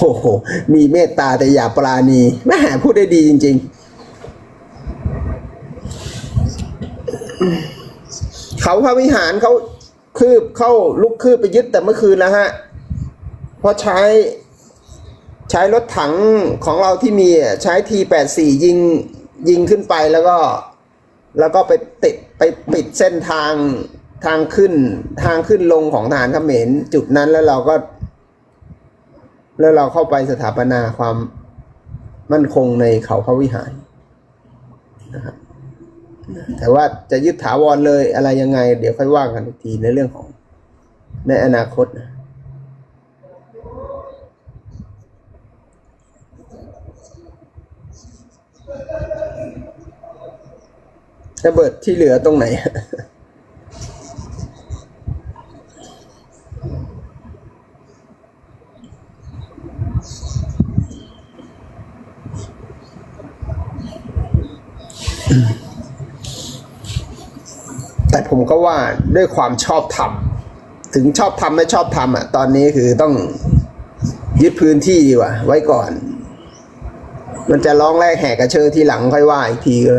โอ้โห มีเมตตาแต่อย่าปราณีแม่พูดได้ดีจริง ๆ เขาพระวิหารเขาคืบเข้าลุกคืบไปยึดแต่เมื่อคืนแล้วฮะ เพราะใช้ใช้รถถังของเราที่มีใช้ทีแปดสี่ยิงยิงขึ้นไปแล้วก็ แล้วก็ไปติดไปปิดเส้นทางทางขึ้นทางขึ้นลงของทหารเขมรจุดนั้นแล้วเราก็ แล้วเราเข้าไปสถาปนาความมั่นคงในเขาพระวิหารนะครับแต่ว่าจะยึดถาวรเลยอะไรยังไง เดี๋ยวค่อยว่ากันอีกทีในเรื่องของในอนาคตนะระเบิดที่เหลือตรงไหน ก็ว่าด้วยความชอบธรรมถึงชอบทำไม่ชอบทำอะ ตอนนี้คือต้องยึดพื้นที่ดีกว่าไว้ก่อน มันจะร้องแรกแหกกระเชอทีหลังค่อยว่าอีกทีก็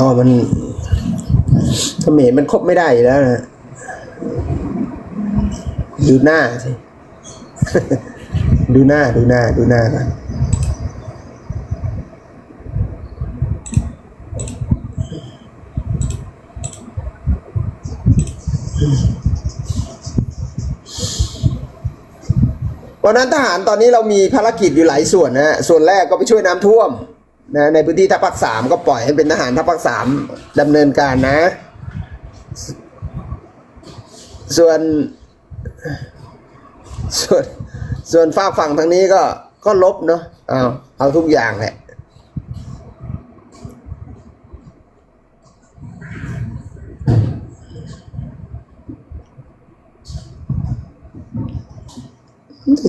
แล้วต่อมันเขมรมันคบไม่ได้แล้วนะดูหน้าสิดูหน้าดูหน้าดูหน้ากันวันนั้นทหารตอนนี้เรามีภารกิจอยู่หลายส่วนนะฮะส่วนแรกก็ไปช่วยน้ำท่วม นะในพื้นที่ทัพภาคสามก็ปล่อยให้เป็นทหารทัพภาคสามดำเนินการนะ ส่วน ส่วนส่วนฝาฝั่งทางนี้ก็ก็ลบเนาะเอาเอาทุกอย่างแหละ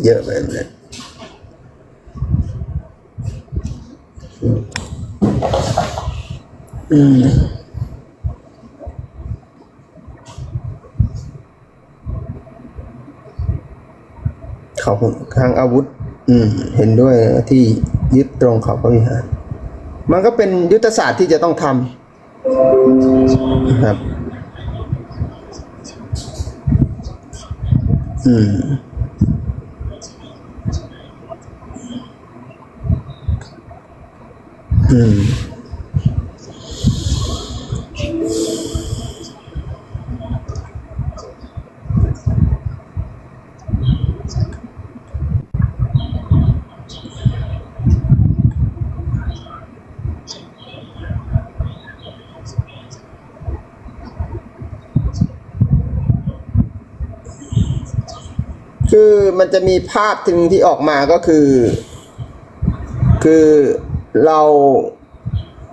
เยอะไปเลย เขาทางอาวุธ อืม เห็นด้วยที่ยึดตรงเขาพระวิหารมันก็เป็นยุทธศาสตร์ที่จะต้องทำนะครับ อืม อืมคือมันจะมีภาพถึงที่ออกมาก็คือ คือ เรา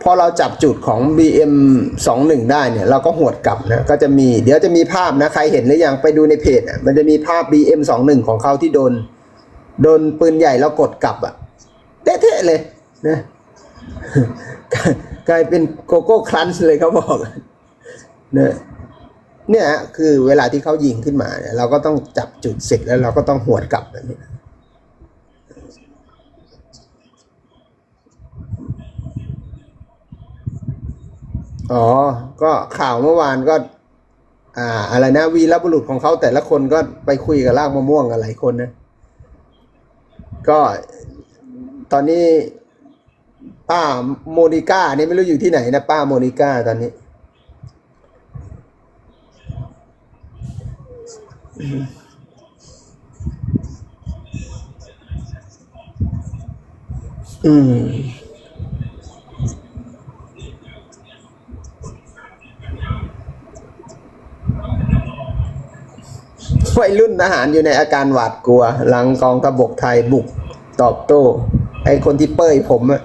พอเราจับจุดของ BM 21ได้เนี่ย เราก็หวดกลับนะก็จะมีเดี๋ยวจะมีภาพนะ ใครเห็นหรือยังไปดูในเพจมันจะมีภาพ BM 21ของเขาที่โดน โดนปืนใหญ่แล้วกดกลับอะเท่ๆเลยนะกลายเป็นโกโก้ครันช์เลยเขาบอกนะเนี่ยคือเวลาที่เขายิงขึ้นมาเนี่ยเราก็ต้องจับจุดเสร็จแล้วเราก็ต้องหวดกลับแบบนี้ อ๋อ ก็ข่าวเมื่อวานก็ อ่า อะไรนะ วีรบุรุษของเขาแต่ละคนก็ไปคุยกับลากมะม่วงกันหลายคนนะ ก็ตอนนี้ ป้าโมนิก้านี่ไม่รู้อยู่ที่ไหนนะ ป้าโมนิก้าตอนนี้ อืม วัยรุ่นทหารอยู่ในอาการหวาดกลัว หลังกองทพบกไทยบุกตอบโต้ ไอ้คนที่เป้ยผมอะ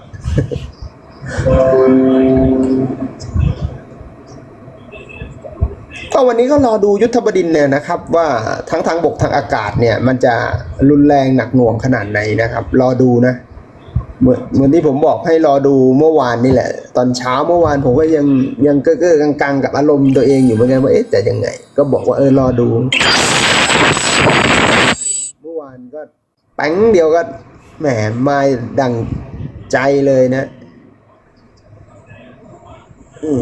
ก็วันนี้ก็รอดูยุทธบดินทร์เนี่ยนะครับ ว่าทั้งทางบกทางอากาศเนี่ย มันจะรุนแรงหนักหน่วงขนาดไหนนะครับ รอดูนะเหมือนเหมือนที่ผมบอกให้รอดูเมื่อวานนี่แหละ ตอนเช้าเมื่อวานผมก็ยังยังเก้อเก้อกังกังๆ กับอารมณ์ตัวเองอยู่เหมือนกันว่าเอ๊ะแต่ยังไง ก็บอกว่าเออรอดู เมื่อวานก็ แป้งเดียวก็แหมมาดังใจเลยนะม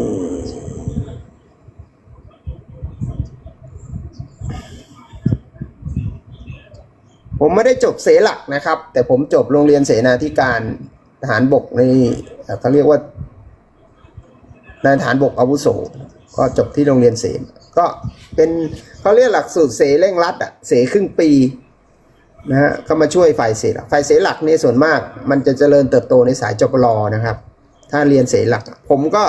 ผมไม่ได้จบเสหลักนะครับ แต่ผมจบโรงเรียนเสนาธิการทหารบกในเอ่เขาเรียกว่านายทหารบกอาวุโสก็จบที่โรงเรียนเสนก็เป็นเขาเรียกหลักสูตรเสเร่งรัดอะเสครึ่งปี นะฮะก็มาช่วยฝ่ายเสหลักฝ่ายเสหลักเนี่ยส่วนมาก มันจะเจริญเติบโตในสายจปรนะครับ ถ้าเรียนเสหลัก ผมก็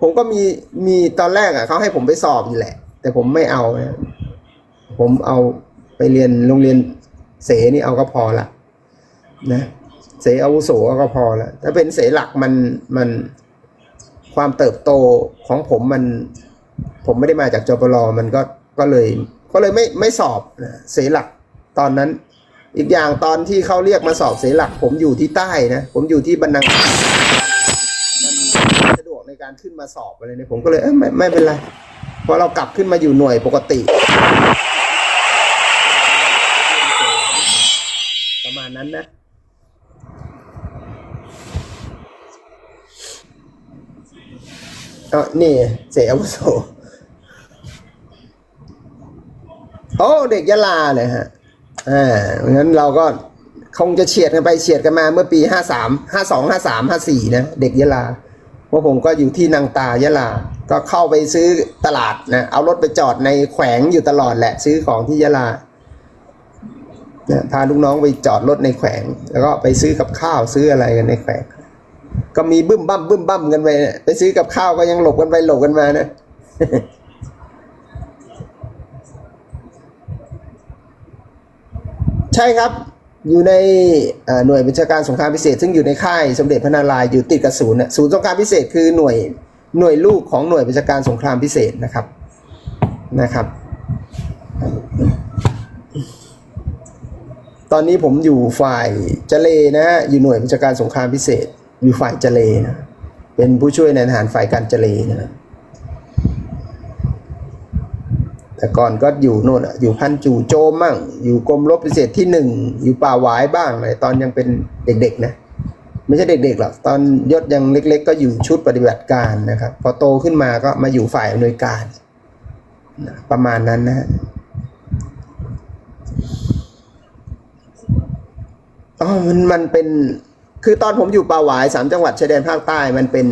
ผมก็มีมีตอนแรกอะเขาให้ผมไปสอบอยู่แหละ แต่ผมไม่เอานะผมเอาไปเรียนโรงเรียนเสนี่เอาก็พอละนะเสอาวุโสก็พอละถ้าเป็นเสหลักมันมันความเติบโตของผมมัน ผมไม่ได้มาจากจปรมันก็ก็เลย ก็เลยไม่ไม่สอบนะเสหลัก ตอนนั้น อีกอย่างตอนที่เขาเรียกมาสอบเสหลัก ผมอยู่ที่ใต้นะ ผมอยู่ที่บรรนังมันสะดวกในการขึ้นมาสอบอะไรเนี่ยผมก็เลยเอ้ยไม่ไม่เป็นไรพอเรากลับขึ้นมาอยู่หน่วยปกติ ประมาณนั้นนะเออนี่เสียอาวุโสโอ้เด็กยะลาเลยฮะ อ่างั้นเราก็คงจะเฉียดกันไปเฉียดกันมาเมื่อปีห้าสามห้าสองห้าสามห้าสี่นะเด็กยะลาเพราะผมก็อยู่ที่นางตายะลา ก็เข้าไปซื้อตลาดนะ เอารถไปจอดในแขวงอยู่ตลอดแหละ ซื้อของที่ยะลานะพาลูกน้องไปจอดรถในแขวง แล้วก็ไปซื้อกับข้าวซื้ออะไรกันในแขวง ก็มีบึ้มบั้มบึ้มบั้มกันไปไปซื้อกับข้าวก็ยังหลบกันไปหลบกันมานะ ช่ครับอยู่ในหน่วยบัญชาการสงครามพิเศษ ซึ่งอยู่ในค่ายสมเด็จพระนารายณ์อยู่ติดกับศูนย์ศูนย์สงครามพิเศษคือหน่วยหน่วยลูกของหน่วยบัญชาการสงครามพิเศษนะครับนะครับ ตอนนี้ผมอยู่ฝ่ายเจเลนะฮะอยู่หน่วยบัญชาการสงครามพิเศษ อยู่ฝ่ายเจเลนะเป็นผู้ช่วยในทหารฝ่ายการเจเลนะ แต่ก่อนก็อยู่โน่นอะอยู่พันจู่โจมมั่ง อยู่กรมรบพิเศษที่หนึ่งอยู่ป่าหวายบ้างอะไรตอนยังเป็นเด็กๆนะไม่ใช่เด็กๆหรอกตอนยศยังเล็ก ๆ ก็อยู่ชุดปฏิบัติการนะครับ พอโตขึ้นมาก็มาอยู่ฝ่ายอำนวยการประมาณนั้นนะฮะอ๋อมันมันเป็นคือตอนผมอยู่ป่าหวายสามจังหวัดชายแดนภาคใต้มันเป็น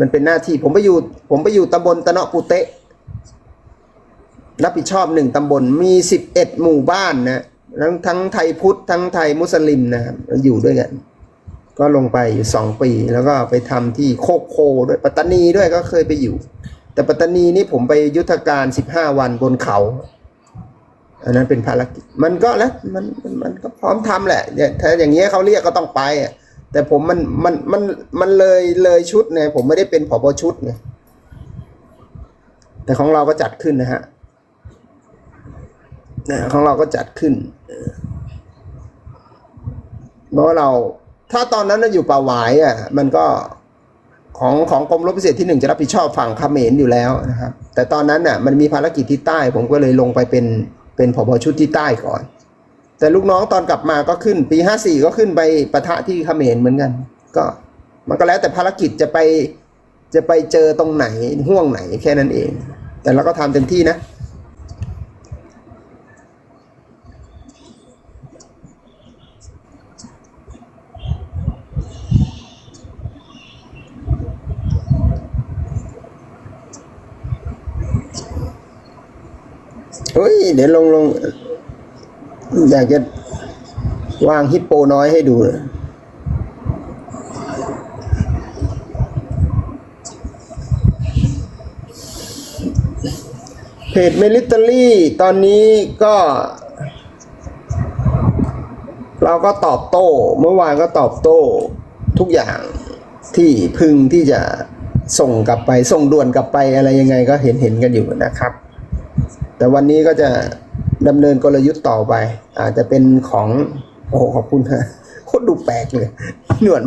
มันเป็นหน้าที่ผมไปอยู่ ผมไปอยู่ตำบลตะเนาะปูเตะ รับผิดชอบหนึ่งตำบลมีสิบเอ็ดหมู่บ้านนะทั้งทั้งไทยพุทธทั้งไทยมุสลิมนะครับอยู่ด้วยกัน ก็ลงไปอยู่สองปี แล้วก็ไปทำที่โคกโคด้วยปัตตานีด้วยก็เคยไปอยู่ แต่ปัตตานีนี่ผมไปยุทธการสิบห้าวันบนเขา อันนั้นเป็นภารกิจมันก็แล้วมันมันมันก็พร้อมทำแหละเนี่ยถ้าอย่างเงี้ยเขาเรียกก็ต้องไปอะแต่ผมมันมันมันมันเลยเลยชุดไงผมไม่ได้เป็นผบชุดไงแต่ของเราก็จัดขึ้นนะฮะ นะของเราก็จัดขึ้นเพราะว่าเราถ้าตอนนั้นเราอยู่ป่าหวายอะ มันก็ของของกรมรบพิเศษที่หนึ่งจะรับผิดชอบฝั่งเขมรอยู่แล้วนะครับ แต่ตอนนั้นน่ะ มันมีภารกิจที่ใต้ ผมก็เลยลงไปเป็นเป็นผบชุดที่ใต้ก่อน แต่ลูกน้องตอนกลับมาก็ขึ้น ปีห้าสี่ก็ขึ้นไปปะทะที่เขมรเหมือนกัน ก็มันก็แล้วแต่ภารกิจจะไปจะไปเจอตรงไหนห่วงไหนแค่นั้นเอง แต่เราก็ทำเต็มที่นะ เฮ้ยเดี๋ยวลงลงอยากจะวางฮิปโปน้อยให้ดูเพจ m ม l ิต r รี่ตอนนี้ก็ เราก็ตอบโต้ เมื่อวานก็ตอบโต้ททุกอย่างที่พึงที่จะส่งกลับไป ส่งด่วนกลับไปอะไรยังไงก็เห็นเห็นกันอยู่นะครับ แต่วันนี้ก็จะดำเนินกลยุทธ์ต่อไป อาจจะเป็นของโอ้ขอบคุณฮะโคตรดูแปลกเลยหนวด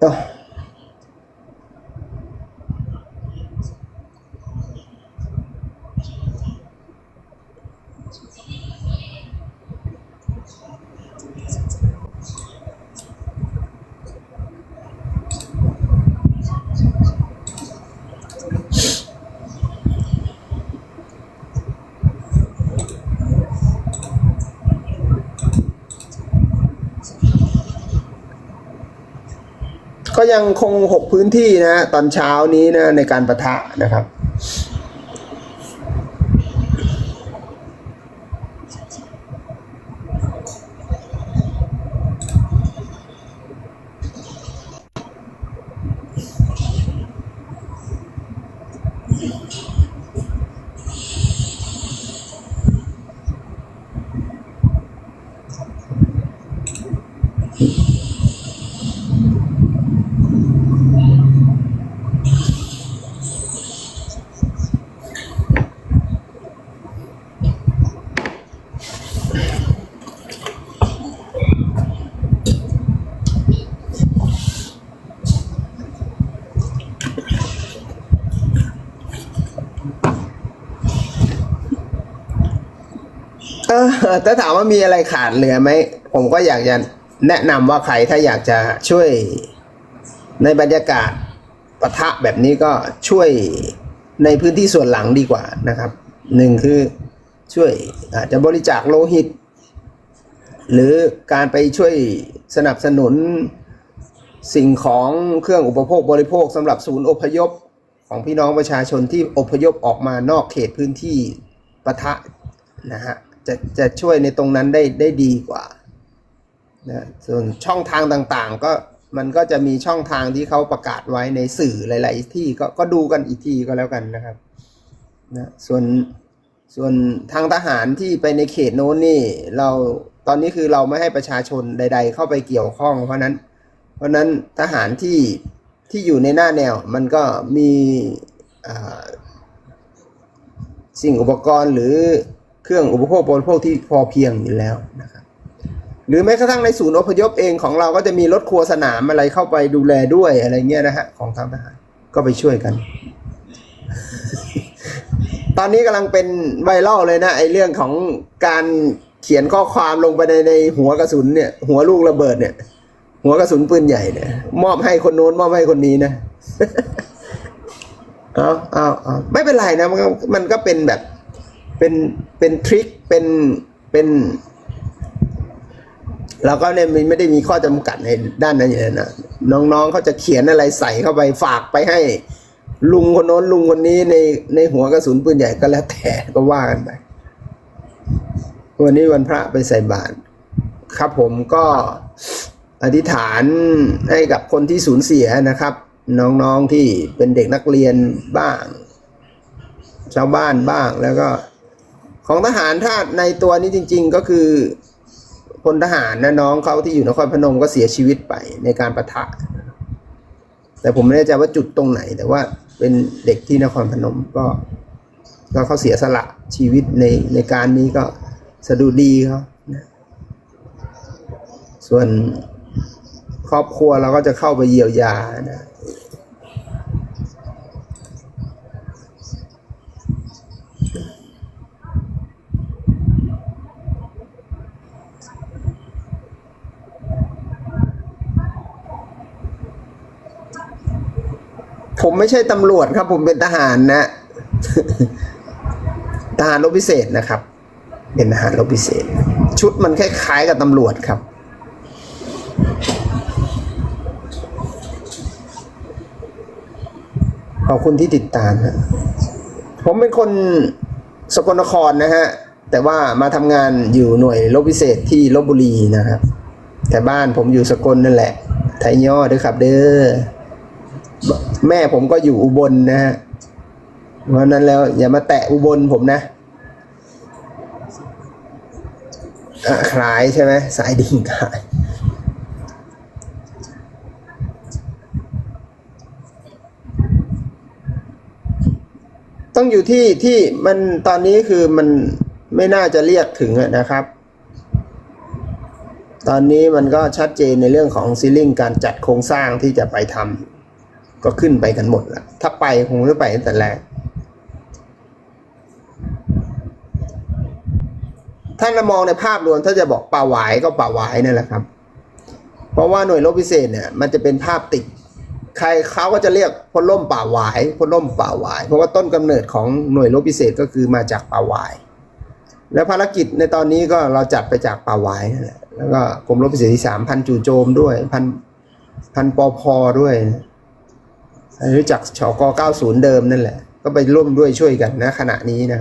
เอ้า ก็ยังคง 6 พื้นที่นะตอนเช้านี้นะในการประทะนะครับ ถ้าถามว่ามีอะไรขาดเหลือไหม ผมก็อยากจะแนะนำว่าใครถ้าอยากจะช่วยในบรรยากาศปะทะแบบนี้ก็ช่วยในพื้นที่ส่วนหลังดีกว่านะครับหนึ่งคือช่วยอาจจะบริจาคโลหิต หรือการไปช่วยสนับสนุนสิ่งของเครื่องอุปโภคบริโภคสำหรับศูนย์อพยพของพี่น้องประชาชนที่อพยพออกมานอกเขตพื้นที่ปะทะนะฮะ จะจะช่วยในตรงนั้นได้ได้ดีกว่านะส่วนช่องทางต่างๆ ก็มันก็จะมีช่องทางที่เขาประกาศไว้ในสื่อหลาย ๆ ที่ก็ก็ดูกันอีกทีก็แล้วกันนะครับนะส่วนส่วนทางทหารที่ไปในเขตโน้นนี่เราตอนนี้คือเราไม่ให้ประชาชนใด ๆ เข้าไปเกี่ยวข้อง เพราะนั้น เพราะนั้นทหารที่ที่อยู่ในหน้าแนวมันก็มีสิ่งอุปกรณ์หรือ เครื่องอุปโภคบริโภคที่พอเพียงอยู่แล้วนะครับหรือแม้กระทั่งในศูนย์อพยพเองของเราก็จะมีรถครัวสนามอะไรเข้าไปดูแลด้วยอะไรเงี้ยนะฮะของทางทหารก็ไปช่วยกัน ตอนนี้กำลังเป็นไวรัลเลยนะไอเรื่องของการเขียนข้อความลงไปในในหัวกระสุนเนี่ย หัวลูกระเบิดเนี่ย หัวกระสุนปืนใหญ่เนี่ย มอบให้คนโน้นมอบให้คนนี้นะเอาเอาเอาไม่เป็นไรนะมันก็มันก็เป็นแบบ เป็นเป็นทริคเป็นเป็นเราก็เนี่ยไม่ได้มีข้อจำกัดในด้านนั้นอยู่แล้วนะน้องๆเขาจะเขียนอะไรใส่เข้าไปฝากไปให้ ลุงคนโน้นลุงคนนี้ในในหัวกระสุนปืนใหญ่ก็แล้วแต่ก็ว่ากันไปวันนี้วันพระไปใส่บาตรครับผมก็อธิษฐานให้กับคนที่สูญเสียนะครับ น้องๆที่เป็นเด็กนักเรียนบ้าง ชาวบ้านบ้างแล้วก็ ของทหารถ้าในตัวนี้จริง ๆ ก็คือพลทหารนะน้องเขาที่อยู่นครพนมก็เสียชีวิตไปในการประทะ แต่ผมไม่แน่ใจว่าจุดตรงไหน แต่ว่าเป็นเด็กที่นครพนมก็ ก็เขาเสียสละชีวิตในในการนี้ก็สะดุดีเขาส่วนครอบครัวเราก็จะเข้าไปเยียวยานะ ไม่ใช่ตำรวจครับ ผมเป็นทหารนะทหารรบพิเศษนะครับ เป็นทหารรบพิเศษ ชุดมันคล้ายๆกับตำรวจครับขอบคุณที่ติดตามนะผมเป็นคนสกลนครนะฮะ แต่ว่ามาทำงานอยู่หน่วยรบพิเศษที่ลบบุรีนะครับ แต่บ้านผมอยู่สกลนั่นแหละ ไทยย่อด้วยครับเด้อ แม่ผมก็อยู่อุบลนะฮะเพราะนั้นแล้วอย่ามาแตะอุบลผมนะคลายใช่ไหมสายดิ่งคล้ายต้องอยู่ที่ที่มันตอนนี้คือมันไม่น่าจะเรียกถึงนะครับ ตอนนี้มันก็ชัดเจนในเรื่องของซีลิ่งการจัดโครงสร้างที่จะไปทำ ก็ขึ้นไปกันหมดแล้วถ้าไปคงไม่ไปตั้งแต่แรกถ้าเรามองในภาพรวมถ้าจะบอกป่าหวายก็ป่าหวายนั่นแหละครับ เพราะว่าหน่วยรบพิเศษเนี่ย มันจะเป็นภาพติด ใครเขาก็จะเรียกพลล่มป่าหวายพลล่มป่าหวาย เพราะว่าต้นกำเนิดของหน่วยรบพิเศษก็คือมาจากป่าหวาย แล้วภารกิจในตอนนี้ก็เราจัดไปจากป่าหวายนั่นแหละแล้วก็กรมรบพิเศษที่สามพันจู่โจมด้วยพันพันปอพอด้วย รู้จักชก90 เดิมนั่นแหละ ก็ไปร่วมด้วยช่วยกันนะขณะนี้นะ